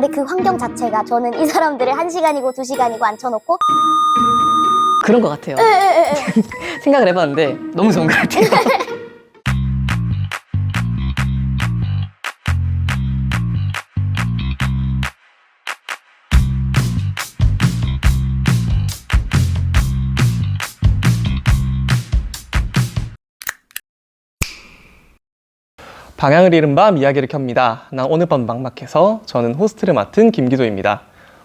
근데 그 환경 자체가 저는 이 사람들을 한 시간이고 두 시간이고 앉혀놓고 그런 것 같아요. 에 에 에 에 생각을 해봤는데 너무 좋은 것 같아요. 방향을 잃은 밤 이야기를 켭니다. 난 오늘 밤 막막해서 저는 호스트를 맡은 김기도입니다.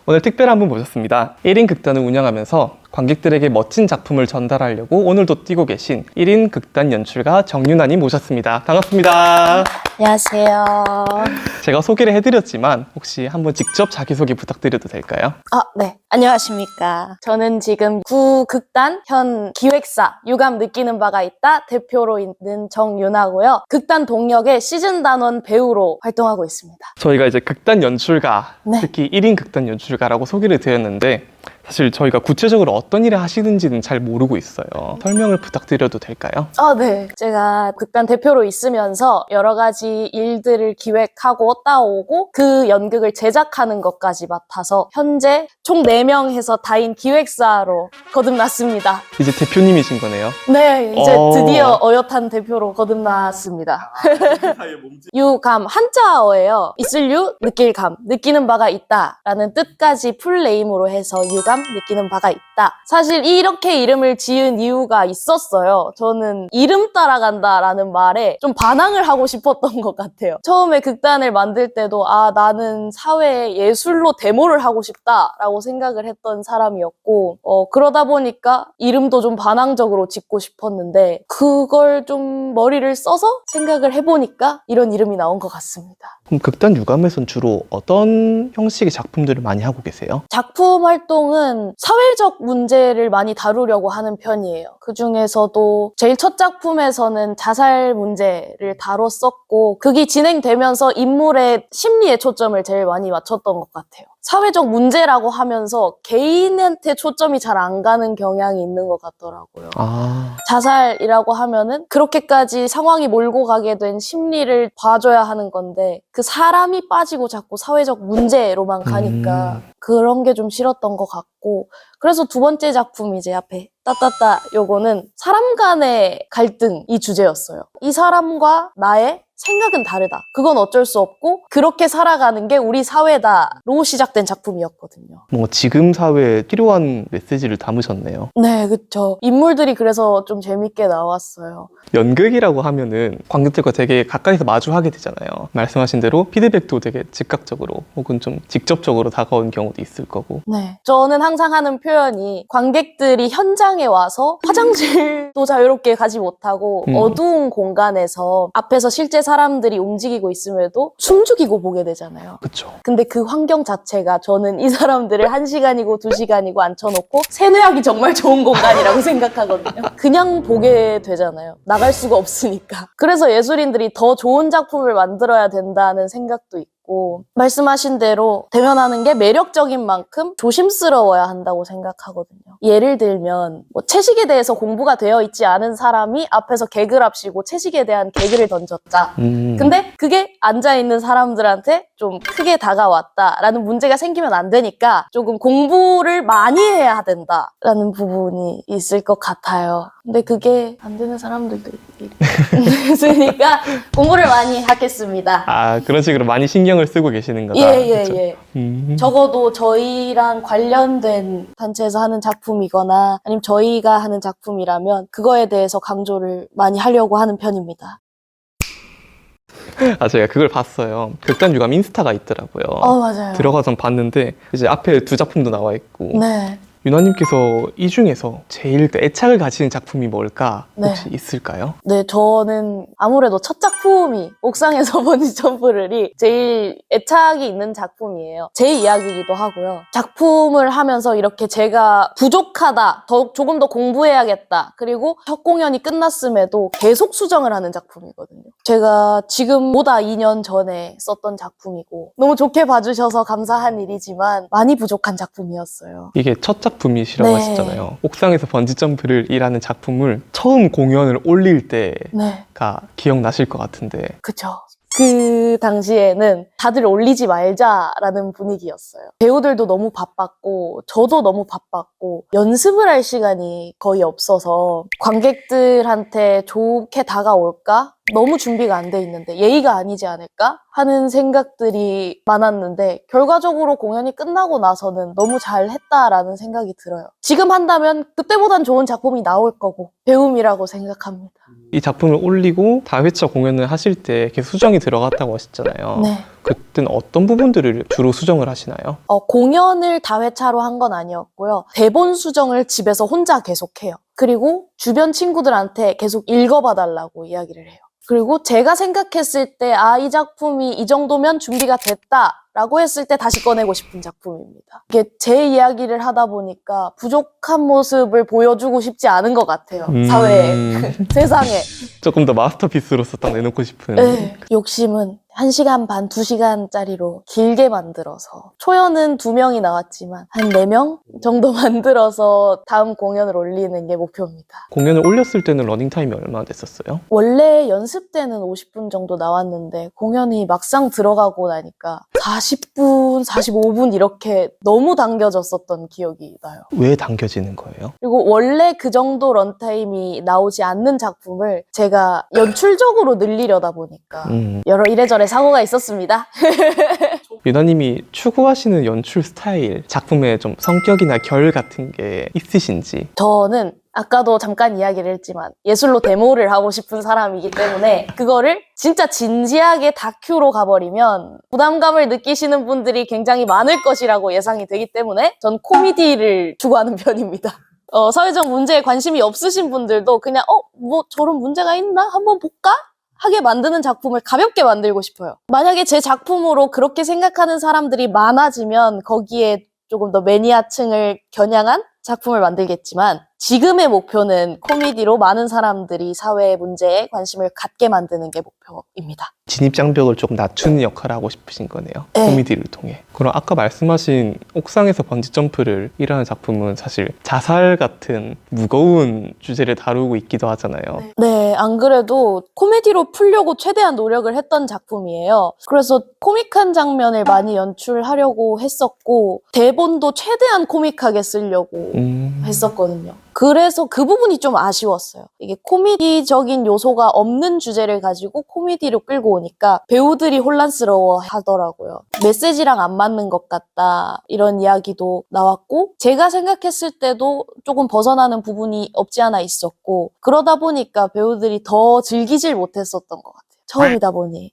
오늘 특별한 분 모셨습니다. 1인 극단을 운영하면서 관객들에게 멋진 작품을 전달하려고 오늘도 뛰고 계신 1인 극단 연출가 정윤아님 모셨습니다. 반갑습니다. 안녕하세요. 제가 소개를 해드렸지만 혹시 한번 직접 자기소개 부탁드려도 될까요? 아, 네. 안녕하십니까. 저는 지금 구극단 현 기획사 유감 느끼는 바가 있다 대표로 있는 정윤아고요. 극단 동력의 시즌 단원 배우로 활동하고 있습니다. 저희가 이제 극단 연출가, 네. 특히 1인 극단 연출가라고 소개를 드렸는데 사실 저희가 구체적으로 어떤 일을 하시는지는 잘 모르고 있어요. 설명을 부탁드려도 될까요? 아, 네. 제가 극단 대표로 있으면서 여러 가지 일들을 기획하고 따오고 그 연극을 제작하는 것까지 맡아서 현재 총 4명 해서 다인 기획사로 거듭났습니다. 이제 대표님이신 거네요. 네, 이제 어. 드디어 어엿한 대표로 거듭났습니다. 유감 한자어예요. 있을 유, 느낄 감, 느끼는 바가 있다라는 뜻까지 풀네임으로 해서 유감, 느끼는 바가 있다. 사실 이렇게 이름을 지은 이유가 있었어요. 저는 이름 따라간다라는 말에 좀 반항을 하고 싶었던 것 같아요. 처음에 극단을 만들 때도 아 나는 사회에 예술로 데모를 하고 싶다라고 생각을 했던 사람이었고 어, 그러다 보니까 이름도 좀 반항적으로 짓고 싶었는데 그걸 좀 머리를 써서 생각을 해보니까 이런 이름이 나온 것 같습니다. 그럼 극단 유감에선 주로 어떤 형식의 작품들을 많이 하고 계세요? 작품 활동은 사회적 문제를 많이 다루려고 하는 편이에요. 그 중에서도 제일 첫 작품에서는 자살 문제를 다뤘었고, 그게 진행되면서 인물의 심리에 초점을 제일 많이 맞췄던 것 같아요. 사회적 문제라고 하면서 개인한테 초점이 잘 안 가는 경향이 있는 것 같더라고요. 아, 자살이라고 하면은 그렇게까지 상황이 몰고 가게 된 심리를 봐줘야 하는 건데 그 사람이 빠지고 자꾸 사회적 문제로만 가니까 음. 그런 게 좀 싫었던 것 같고 그래서 두 번째 작품 이제 앞에 따따따 요거는 사람 간의 갈등 이 주제였어요. 이 사람과 나의 생각은 다르다. 그건 어쩔 수 없고 그렇게 살아가는 게 우리 사회다로 시작된 작품이었거든요. 뭔가 지금 사회에 필요한 메시지를 담으셨네요. 네, 그쵸. 인물들이 그래서 좀 재밌게 나왔어요. 연극이라고 하면은 관객들과 되게 가까이서 마주하게 되잖아요. 말씀하신 대로 피드백도 되게 즉각적으로 혹은 좀 직접적으로 다가온 경우도 있을 거고. 네. 저는 항상 하는 표현이 관객들이 현장에 와서 화장실도 자유롭게 가지 못하고 음. 어두운 공간에서 앞에서 실제 사 람들이 움직이고 있음에도 숨죽이고 보게 되잖아요. 그쵸. 근데 그 환경 자체가 저는 이 사람들을 한 시간이고 두 시간이고 앉혀놓고 세뇌하기 정말 좋은 공간이라고 생각하거든요. 그냥 보게 되잖아요. 나갈 수가 없으니까. 그래서 예술인들이 더 좋은 작품을 만들어야 된다는 생각도 있고. 말씀하신 대로 대면하는 게 매력적인 만큼 조심스러워야 한다고 생각하거든요. 예를 들면 뭐 채식에 대해서 공부가 되어 있지 않은 사람이 앞에서 개그를 합시고 채식에 대한 개그를 던졌다. 음. 근데 그게 앉아 있는 사람들한테 좀 크게 다가왔다라는 문제가 생기면 안 되니까 조금 공부를 많이 해야 된다라는 부분이 있을 것 같아요. 근데 그게 안 되는 사람들도 있으니까 공부를 많이 하겠습니다. 아, 그런 식으로 많이 신경을 쓰고 계시는 거다. 예, 예, 그쵸? 예. 음. 적어도 저희랑 관련된 단체에서 하는 작품이거나 아니면 저희가 하는 작품이라면 그거에 대해서 강조를 많이 하려고 하는 편입니다. 아, 제가 그걸 봤어요. 극단 유감 인스타가 있더라고요. 어, 맞아요. 들어가서 봤는데 이제 앞에 두 작품도 나와 있고 네. 유나님께서 이 중에서 제일 그 애착을 가지는 작품이 뭘까 네. 혹시 있을까요? 네, 저는 아무래도 첫 작품이 옥상에서 번지 점프를이 제일 애착이 있는 작품이에요. 제 이야기이기도 하고요. 작품을 하면서 이렇게 제가 부족하다, 더, 조금 더 공부해야겠다, 그리고 첫 공연이 끝났음에도 계속 수정을 하는 작품이거든요. 제가 지금보다 2년 전에 썼던 작품이고, 너무 좋게 봐주셔서 감사한 일이지만, 많이 부족한 작품이었어요. 이게 첫 작품 이시라고 네. 하시잖아요. 옥상에서 번지 점프를 이라는 작품을 처음 공연을 올릴 때가 네, 기억나실 것 같은데 그쵸. 그 당시에는 다들 올리지 말자라는 분위기였어요. 배우들도 너무 바빴고, 저도 너무 바빴고, 연습을 할 시간이 거의 없어서 관객들한테 좋게 다가올까? 너무 준비가 안 돼 있는데 예의가 아니지 않을까? 하는 생각들이 많았는데 결과적으로 공연이 끝나고 나서는 너무 잘 했다라는 생각이 들어요. 지금 한다면 그때보단 좋은 작품이 나올 거고 배움이라고 생각합니다. 이 작품을 올리고 다회차 공연을 하실 때 계속 수정이 들어갔다고 하셨잖아요. 네. 그때는 어떤 부분들을 주로 수정을 하시나요? 어, 공연을 다회차로 한 건 아니었고요. 대본 수정을 집에서 혼자 계속해요. 그리고 주변 친구들한테 계속 읽어봐달라고 이야기를 해요. 그리고 제가 생각했을 때, 아, 이 작품이 이 정도면 준비가 됐다. 라고 했을 때 다시 꺼내고 싶은 작품입니다. 이게 제 이야기를 하다 보니까 부족한 모습을 보여주고 싶지 않은 것 같아요. 음, 사회에. 세상에. 조금 더 마스터피스로서 딱 내놓고 싶은. 네. 욕심은 1시간 반, 2시간짜리로 길게 만들어서 초연은 2명이 나왔지만 한 4명 정도 만들어서 다음 공연을 올리는 게 목표입니다. 공연을 올렸을 때는 러닝 타임이 얼마나 됐었어요? 원래 연습 때는 50분 정도 나왔는데 공연이 막상 들어가고 나니까 40분, 45분 이렇게 너무 당겨졌었던 기억이 나요. 왜 당겨지는 거예요? 그리고 원래 그 정도 런타임이 나오지 않는 작품을 제가 연출적으로 늘리려다 보니까 음, 여러 이래저래 사고가 있었습니다. 유나님이 추구하시는 연출 스타일, 작품의 좀 성격이나 결 같은 게 있으신지. 저는 아까도 잠깐 이야기를 했지만 예술로 데모를 하고 싶은 사람이기 때문에 그거를 진짜 진지하게 다큐로 가버리면 부담감을 느끼시는 분들이 굉장히 많을 것이라고 예상이 되기 때문에 전 코미디를 추구하는 편입니다. 어, 사회적 문제에 관심이 없으신 분들도 그냥 어, 뭐 저런 문제가 있나? 한번 볼까? 하게 만드는 작품을 가볍게 만들고 싶어요. 만약에 제 작품으로 그렇게 생각하는 사람들이 많아지면 거기에 조금 더 매니아층을 겨냥한 작품을 만들겠지만 지금의 목표는 코미디로 많은 사람들이 사회 문제에 관심을 갖게 만드는 게 목표입니다. 진입장벽을 조금 낮추는 역할을 하고 싶으신 거네요. 네. 코미디를 통해. 그럼 아까 말씀하신 옥상에서 번지점프를 이라는 작품은 사실 자살 같은 무거운 주제를 다루고 있기도 하잖아요. 네, 안 그래도 코미디로 풀려고 최대한 노력을 했던 작품이에요. 그래서 코믹한 장면을 많이 연출하려고 했었고 대본도 최대한 코믹하게 쓰려고 음, 했었거든요. 그래서 그 부분이 좀 아쉬웠어요. 이게 코미디적인 요소가 없는 주제를 가지고 코미디로 끌고 오니까 배우들이 혼란스러워 하더라고요. 메시지랑 안 맞는 것 같다. 이런 이야기도 나왔고, 제가 생각했을 때도 조금 벗어나는 부분이 없지 않아 있었고, 그러다 보니까 배우들이 더 즐기질 못했었던 것 같아요. 처음이다 보니.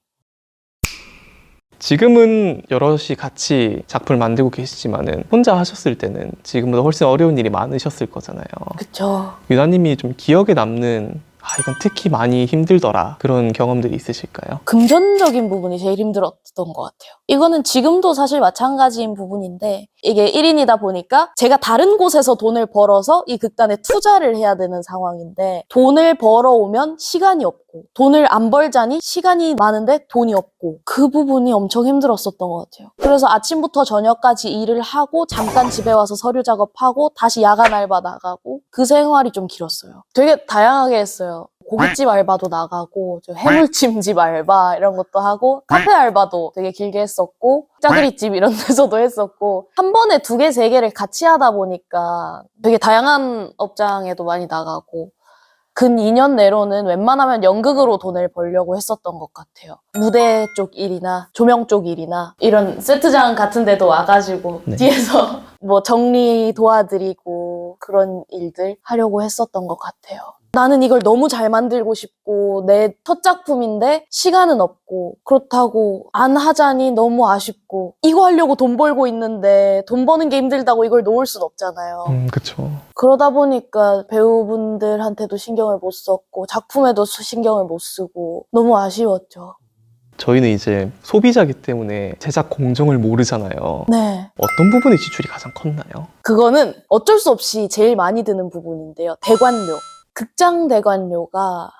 지금은 여럿이 같이 작품을 만들고 계시지만은 혼자 하셨을 때는 지금보다 훨씬 어려운 일이 많으셨을 거잖아요. 그쵸. 유나님이 좀 기억에 남는 아 이건 특히 많이 힘들더라 그런 경험들이 있으실까요? 금전적인 부분이 제일 힘들었던 것 같아요. 이거는 지금도 사실 마찬가지인 부분인데 이게 1인이다 보니까 제가 다른 곳에서 돈을 벌어서 이 극단에 투자를 해야 되는 상황인데 돈을 벌어오면 시간이 없고 돈을 안 벌자니 시간이 많은데 돈이 없고 그 부분이 엄청 힘들었었던 것 같아요. 그래서 아침부터 저녁까지 일을 하고 잠깐 집에 와서 서류 작업하고 다시 야간 알바 나가고 그 생활이 좀 길었어요. 되게 다양하게 했어요. 고깃집 알바도 나가고 저 해물찜집 알바 이런 것도 하고 카페 알바도 되게 길게 했었고 짜그리집 이런 데서도 했었고 한 번에 두 개 세 개를 같이 하다 보니까 되게 다양한 업장에도 많이 나가고 근 2년 내로는 웬만하면 연극으로 돈을 벌려고 했었던 것 같아요. 무대 쪽 일이나 조명 쪽 일이나 이런 세트장 같은 데도 와가지고 네. 뒤에서 뭐 정리 도와드리고 그런 일들 하려고 했었던 것 같아요. 나는 이걸 너무 잘 만들고 싶고 내 첫 작품인데 시간은 없고 그렇다고 안 하자니 너무 아쉽고 이거 하려고 돈 벌고 있는데 돈 버는 게 힘들다고 이걸 놓을 순 없잖아요. 음 그쵸. 그러다 보니까 배우분들한테도 신경을 못 썼고 작품에도 수- 신경을 못 쓰고 너무 아쉬웠죠. 저희는 이제 소비자기 때문에 제작 공정을 모르잖아요. 네. 어떤 부분의 지출이 가장 컸나요? 그거는 어쩔 수 없이 제일 많이 드는 부분인데요. 대관료. 극장 대관료가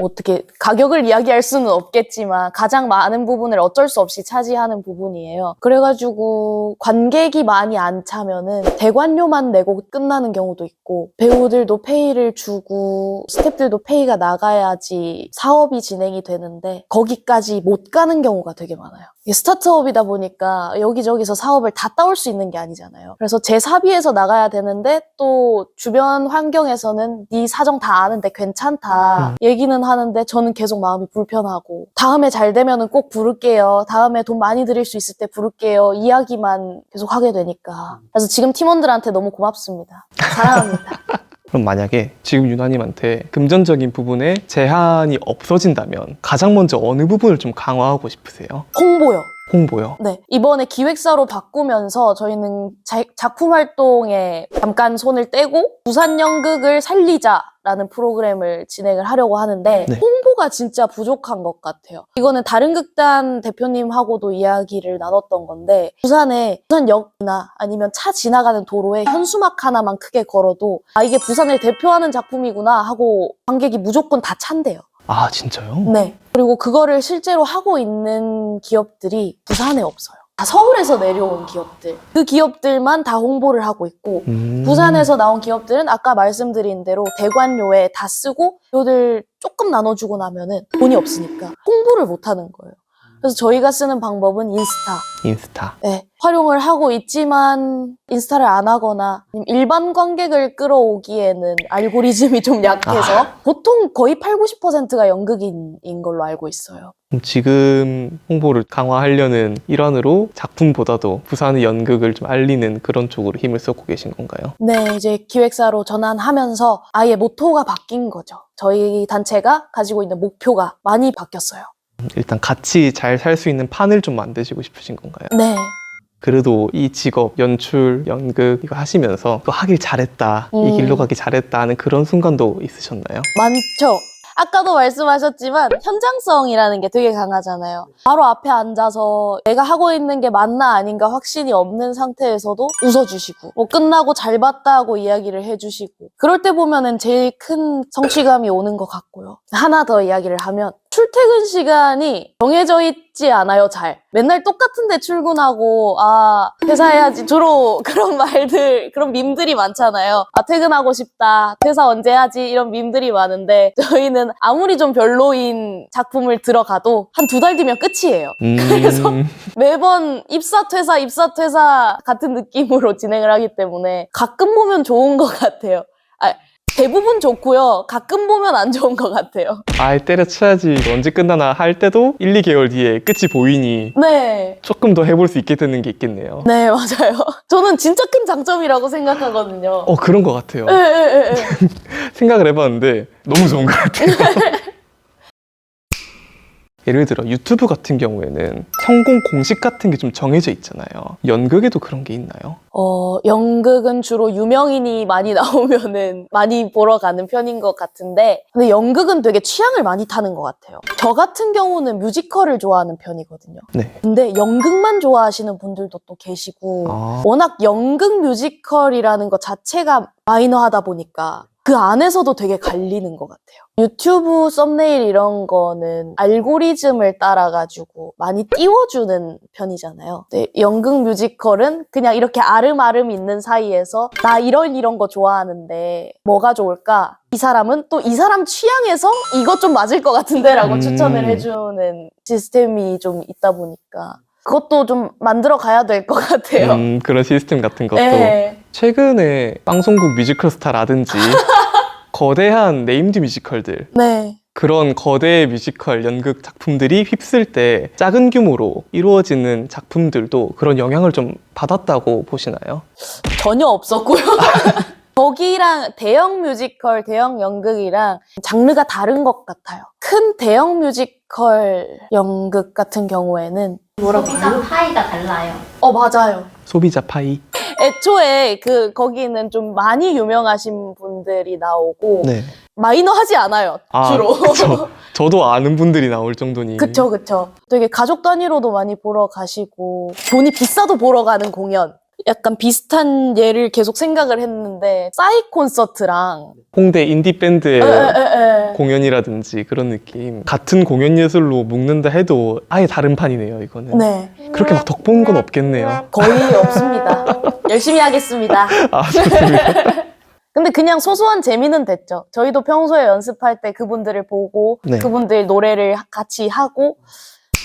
어떻게 가격을 이야기할 수는 없겠지만 가장 많은 부분을 어쩔 수 없이 차지하는 부분이에요. 그래가지고 관객이 많이 안 차면은 대관료만 내고 끝나는 경우도 있고 배우들도 페이를 주고 스태프들도 페이가 나가야지 사업이 진행이 되는데 거기까지 못 가는 경우가 되게 많아요. 스타트업이다 보니까 여기저기서 사업을 다 따올 수 있는 게 아니잖아요. 그래서 제 사비에서 나가야 되는데 또 주변 환경에서는 네 사정 다 아는데 괜찮다 얘 기는 하는데 저는 계속 마음이 불편하고 다음에 잘 되면은 꼭 부를게요. 다음에 돈 많이 드릴 수 있을 때 부를게요. 이야기만 계속 하게 되니까. 그래서 지금 팀원들한테 너무 고맙습니다. 사랑합니다. 그럼 만약에 지금 유나님한테 금전적인 부분에 제한이 없어진다면 가장 먼저 어느 부분을 좀 강화하고 싶으세요? 홍보요. 홍보요. 네. 이번에 기획사로 바꾸면서 저희는 자- 작품 활동에 잠깐 손을 떼고 부산 연극을 살리자라는 프로그램을 진행을 하려고 하는데 네. 홍보가 진짜 부족한 것 같아요. 이거는 다른 극단 대표님하고도 이야기를 나눴던 건데 부산에 부산역이나 아니면 차 지나가는 도로에 현수막 하나만 크게 걸어도 아 이게 부산을 대표하는 작품이구나 하고 관객이 무조건 다 찬대요. 아 진짜요? 네. 그리고 그거를 실제로 하고 있는 기업들이 부산에 없어요. 다 서울에서 내려온 기업들. 그 기업들만 다 홍보를 하고 있고, 음. 부산에서 나온 기업들은 아까 말씀드린 대로 대관료에 다 쓰고, 요들 조금 나눠주고 나면은 돈이 없으니까 홍보를 못 하는 거예요. 그래서 저희가 쓰는 방법은 인스타. 인스타. 네, 활용을 하고 있지만 인스타를 안 하거나 일반 관객을 끌어오기에는 알고리즘이 좀 약해서 보통 거의 8, 90%가 연극인인 걸로 알고 있어요. 지금 홍보를 강화하려는 일환으로 작품보다도 부산의 연극을 좀 알리는 그런 쪽으로 힘을 쏟고 계신 건가요? 네, 이제 기획사로 전환하면서 아예 모토가 바뀐 거죠. 저희 단체가 가지고 있는 목표가 많이 바뀌었어요. 일단 같이 잘 살 수 있는 판을 좀 만드시고 싶으신 건가요? 네. 그래도 이 직업, 연출, 연극 이거 하시면서 또 하길 잘했다, 이 음. 길로 가기 잘했다 하는 그런 순간도 있으셨나요? 많죠. 아까도 말씀하셨지만 현장성이라는 게 되게 강하잖아요. 바로 앞에 앉아서 내가 하고 있는 게 맞나 아닌가 확신이 없는 상태에서도 웃어주시고 뭐 끝나고 잘 봤다고 이야기를 해주시고 그럴 때 보면은 제일 큰 성취감이 오는 것 같고요. 하나 더 이야기를 하면 출퇴근 시간이 정해져 있지 않아요, 잘. 맨날 똑같은데 출근하고, 아, 퇴사해야지. 주로 그런 말들, 그런 밈들이 많잖아요. 아, 퇴근하고 싶다. 퇴사 언제 하지? 이런 밈들이 많은데, 저희는 아무리 좀 별로인 작품을 들어가도 한 두 달 뒤면 끝이에요. 음, 그래서 매번 입사, 퇴사, 입사, 퇴사 같은 느낌으로 진행을 하기 때문에 가끔 보면 좋은 것 같아요. 아, 대부분 좋고요. 가끔 보면 안 좋은 것 같아요. 아이 때려쳐야지 이거 언제 끝나나 할 때도 1, 2개월 뒤에 끝이 보이니 네. 조금 더 해볼 수 있게 되는 게 있겠네요. 네, 맞아요. 저는 진짜 큰 장점이라고 생각하거든요. 어 그런 것 같아요. 예, 예, 예, 예. 생각을 해봤는데 너무 좋은 것 같아요. 예를 들어 유튜브 같은 경우에는 성공 공식 같은 게 좀 정해져 있잖아요. 연극에도 그런 게 있나요? 어, 연극은 주로 유명인이 많이 나오면은 많이 보러 가는 편인 것 같은데, 근데 연극은 되게 취향을 많이 타는 것 같아요. 저 같은 경우는 뮤지컬을 좋아하는 편이거든요. 네. 근데 연극만 좋아하시는 분들도 또 계시고, 아, 워낙 연극 뮤지컬이라는 것 자체가 마이너하다 보니까 그 안에서도 되게 갈리는 것 같아요. 유튜브 썸네일 이런 거는 알고리즘을 따라가지고 많이 띄워주는 편이잖아요. 근데 연극 뮤지컬은 그냥 이렇게 아름아름 있는 사이에서 나 이런 이런 거 좋아하는데 뭐가 좋을까? 이 사람은 또 이 사람 취향에서 이것 좀 맞을 것 같은데 라고 음. 추천을 해주는 시스템이 좀 있다 보니까 그것도 좀 만들어 가야 될 것 같아요. 음, 그런 시스템 같은 것도 네. 최근에 방송국 뮤지컬 스타라든지 거대한 네임드 뮤지컬들 네. 그런 거대 뮤지컬 연극 작품들이 휩쓸 때 작은 규모로 이루어지는 작품들도 그런 영향을 좀 받았다고 보시나요? 전혀 없었고요. 거기랑 대형 뮤지컬, 대형 연극이랑 장르가 다른 것 같아요. 큰 대형 뮤지컬 연극 같은 경우에는 소비자 파이가 달라요. 어 맞아요. 소비자 파이. 애초에 그 거기는 좀 많이 유명하신 분들이 나오고 네. 마이너 하지 않아요. 아, 주로. 그쵸. 저도 아는 분들이 나올 정도니. 그쵸, 그쵸. 되게 가족 단위로도 많이 보러 가시고, 돈이 비싸도 보러 가는 공연. 약간 비슷한 예를 계속 생각을 했는데 싸이 콘서트랑 홍대 인디 밴드의 에, 에, 에. 공연이라든지 그런 느낌. 같은 공연 예술로 묶는다 해도 아예 다른 판이네요, 이거는. 네 그렇게 막 덕본 건 없겠네요. 거의 없습니다. 열심히 하겠습니다. 아, 좋습니다. 근데 그냥 소소한 재미는 됐죠. 저희도 평소에 연습할 때 그분들을 보고 네. 그분들 노래를 같이 하고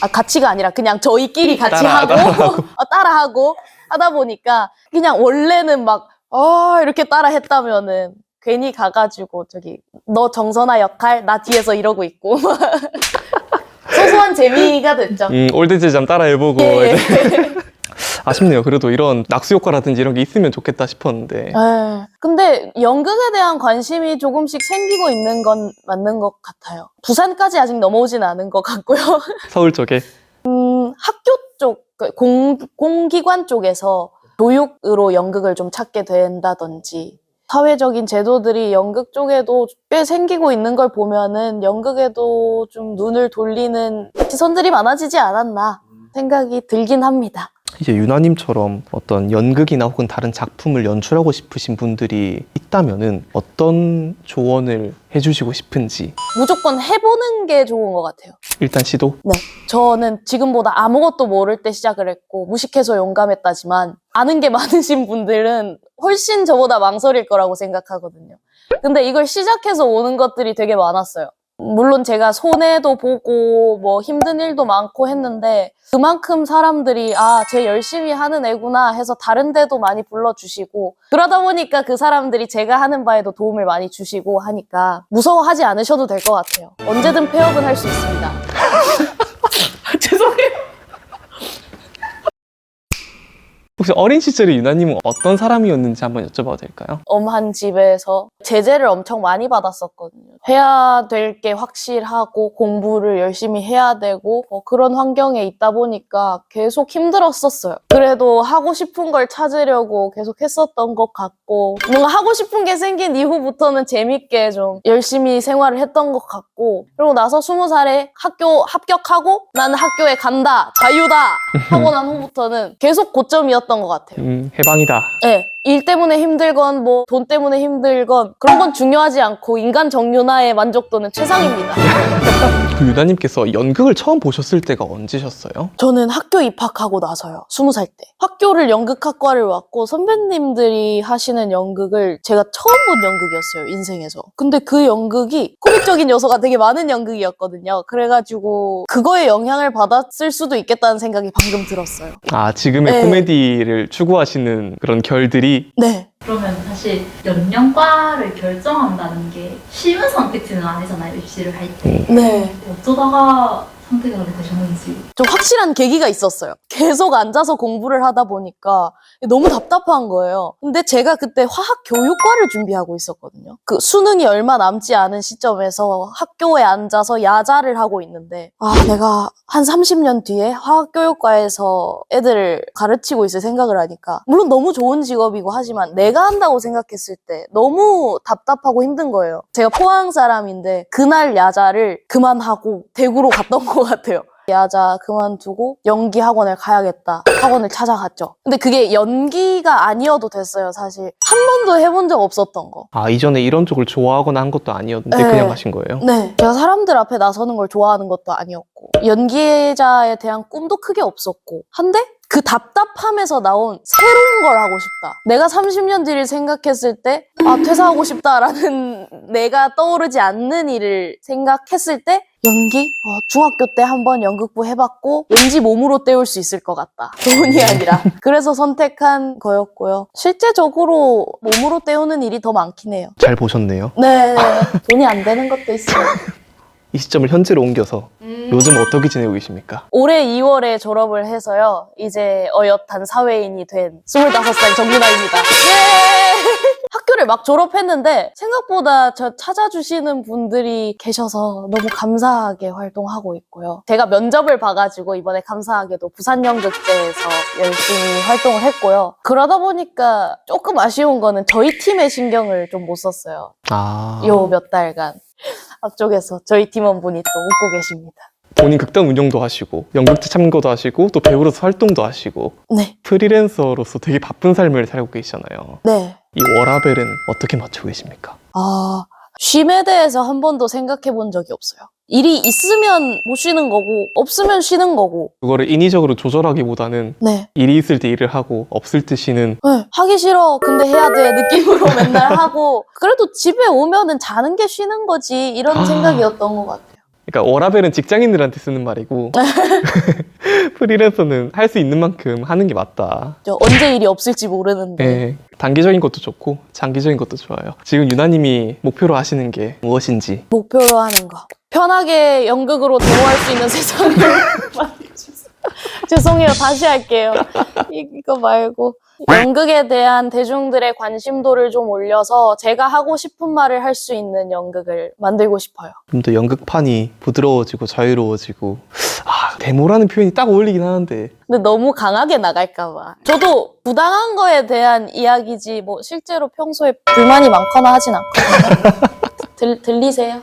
아 같이가 아니라 그냥 저희끼리 같이 따라, 하고 어, 따라하고 하다 보니까 그냥 원래는 막 어, 이렇게 따라 했다면은 괜히 가가지고 저기 너 정선아 역할 나 뒤에서 이러고 있고 소소한 재미가 됐죠. 음, 올드제 잠 따라해보고. 예, 예. 이제. 아쉽네요. 그래도 이런 낙수 효과라든지 이런 게 있으면 좋겠다 싶었는데. 에, 근데 연극에 대한 관심이 조금씩 생기고 있는 건 맞는 것 같아요. 부산까지 아직 넘어오진 않은 것 같고요. 서울 쪽에. 음, 학교 쪽, 그 공, 공기관 쪽에서 교육으로 연극을 좀 찾게 된다든지, 사회적인 제도들이 연극 쪽에도 꽤 생기고 있는 걸 보면은 연극에도 좀 눈을 돌리는 시선들이 많아지지 않았나 생각이 들긴 합니다. 이제 유나님처럼 어떤 연극이나 혹은 다른 작품을 연출하고 싶으신 분들이 있다면은 어떤 조언을 해주시고 싶은지 무조건 해보는 게 좋은 것 같아요. 일단 시도. 네. 저는 지금보다 아무것도 모를 때 시작을 했고, 무식해서 용감했다지만, 아는 게 많으신 분들은 훨씬 저보다 망설일 거라고 생각하거든요. 근데 이걸 시작해서 오는 것들이 되게 많았어요. 물론 제가 손해도 보고, 뭐 힘든 일도 많고 했는데, 그만큼 사람들이, 아, 쟤 열심히 하는 애구나 해서 다른 데도 많이 불러주시고, 그러다 보니까 그 사람들이 제가 하는 바에도 도움을 많이 주시고 하니까, 무서워하지 않으셔도 될 것 같아요. 언제든 폐업은 할 수 있습니다. 죄송해요. 혹시 어린 시절에 유나님은 어떤 사람이었는지 한번 여쭤봐도 될까요? 엄한 집에서 제재를 엄청 많이 받았었거든요. 해야 될 게 확실하고 공부를 열심히 해야 되고 뭐 그런 환경에 있다 보니까 계속 힘들었었어요. 그래도 하고 싶은 걸 찾으려고 계속 했었던 것 같고 뭔가 하고 싶은 게 생긴 이후부터는 재밌게 좀 열심히 생활을 했던 것 같고 그리고 나서 스무 살에 학교 합격하고 나는 학교에 간다 자유다 하고 난 후부터는 계속 고점이었 던 것 같아요. 음, 해방이다. 네. 일 때문에 힘들건 뭐 돈 때문에 힘들건 그런 건 중요하지 않고 인간 정윤아의 만족도는 최상입니다. 그 유나님께서 연극을 처음 보셨을 때가 언제셨어요? 저는 학교 입학하고 나서요. 스무 살 때. 학교를 연극학과를 왔고 선배님들이 하시는 연극을 제가 처음 본 연극이었어요. 인생에서. 근데 그 연극이 코믹적인 요소가 되게 많은 연극이었거든요. 그래가지고 그거에 영향을 받았을 수도 있겠다는 생각이 방금 들었어요. 아, 지금의 네. 코미디 를 추구하시는 그런 결들이 네. 그러면 사실 연령과를 결정한다는 게 쉬운 선택지는 아니잖아요, 입시를 할 때. 네. 어쩌다가 선택을 하게 되셨는지. 좀 확실한 계기가 있었어요. 계속 앉아서 공부를 하다 보니까 너무 답답한 거예요. 근데 제가 그때 화학 교육과를 준비하고 있었거든요. 그 수능이 얼마 남지 않은 시점에서 학교에 앉아서 야자를 하고 있는데 아, 내가 한 30년 뒤에 화학 교육과에서 애들을 가르치고 있을 생각을 하니까 물론 너무 좋은 직업이고 하지만 내가 한다고 생각했을 때 너무 답답하고 힘든 거예요. 제가 포항 사람인데 그날 야자를 그만하고 대구로 갔던 것 같아요. 야자 그만두고 연기 학원을 가야겠다. 학원을 찾아갔죠. 근데 그게 연기가 아니어도 됐어요, 사실. 한 번도 해본 적 없었던 거. 아, 이전에 이런 쪽을 좋아하거나 한 것도 아니었는데 네. 그냥 가신 거예요? 네. 제가 사람들 앞에 나서는 걸 좋아하는 것도 아니었고, 연기자에 대한 꿈도 크게 없었고, 한데 그 답답함에서 나온 새로운 걸 하고 싶다. 내가 30년 뒤를 생각했을 때, 아, 퇴사하고 싶다라는 내가 떠오르지 않는 일을 생각했을 때, 연기? 어, 중학교 때 한번 연극부 해봤고, 왠지 몸으로 때울 수 있을 것 같다. 돈이 아니라. 그래서 선택한 거였고요. 실제적으로 몸으로 때우는 일이 더 많긴 해요. 잘 보셨네요. 네. 돈이 안 되는 것도 있어요. 이 시점을 현재로 옮겨서 요즘 어떻게 지내고 계십니까? 올해 2월에 졸업을 해서요. 이제 어엿한 사회인이 된 25살 정윤아입니다. 예! 학교를 막 졸업했는데 생각보다 저 찾아주시는 분들이 계셔서 너무 감사하게 활동하고 있고요. 제가 면접을 봐가지고 이번에 감사하게도 부산연극제에서 열심히 활동을 했고요. 그러다 보니까 조금 아쉬운 거는 저희 팀의 신경을 좀 못 썼어요. 아, 요 몇 달간. 앞쪽에서 저희 팀원분이 또 웃고 계십니다. 본인 극단 운영도 하시고 연극제 참고도 하시고 또 배우로서 활동도 하시고 네. 프리랜서로서 되게 바쁜 삶을 살고 계시잖아요. 네. 이 워라벨은 어떻게 맞추고 계십니까? 아, 쉼에 대해서 한 번도 생각해 본 적이 없어요. 일이 있으면 못 쉬는 거고, 없으면 쉬는 거고. 그거를 인위적으로 조절하기보다는 네. 일이 있을 때 일을 하고 없을 때 쉬는 네. 하기 싫어. 근데 해야 돼. 느낌으로 맨날 하고. 그래도 집에 오면은 자는 게 쉬는 거지. 이런 아. 생각이었던 것 같아요. 그러니까 워라벨은 직장인들한테 쓰는 말이고 프리랜서는 할 수 있는 만큼 하는 게 맞다. 저 언제 일이 없을지 모르는데. 네. 단기적인 것도 좋고 장기적인 것도 좋아요. 지금 유나님이 목표로 하시는 게 무엇인지 목표로 하는 거. 편하게 연극으로 데모할 수 있는 세상을 만들어주세요. 죄송해요. 다시 할게요. 이거 말고. 연극에 대한 대중들의 관심도를 좀 올려서 제가 하고 싶은 말을 할 수 있는 연극을 만들고 싶어요. 좀 더 연극판이 부드러워지고 자유로워지고 아 데모라는 표현이 딱 어울리긴 하는데 근데 너무 강하게 나갈까봐. 저도 부당한 거에 대한 이야기지, 뭐, 실제로 평소에 불만이 많거나 하진 않거든요. 들, 들리세요?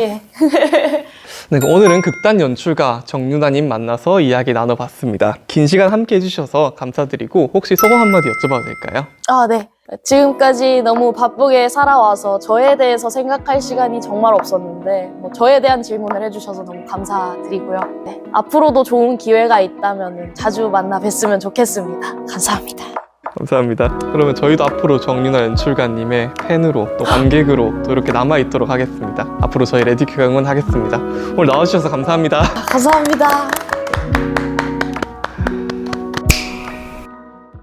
예. 네, 오늘은 극단 연출가 정유나님 만나서 이야기 나눠봤습니다. 긴 시간 함께 해주셔서 감사드리고 혹시 소감 한마디 여쭤봐도 될까요? 아, 네. 지금까지 너무 바쁘게 살아와서 저에 대해서 생각할 시간이 정말 없었는데, 뭐, 저에 대한 질문을 해주셔서 너무 감사드리고요. 네. 앞으로도 좋은 기회가 있다면 자주 만나 뵀으면 좋겠습니다. 감사합니다. 감사합니다. 그러면 저희도 앞으로 정유나 연출가님의 팬으로 또 관객으로 또 이렇게 남아있도록 하겠습니다. 앞으로 저희 레디큐가 응원하겠습니다. 오늘 나와주셔서 감사합니다. 감사합니다.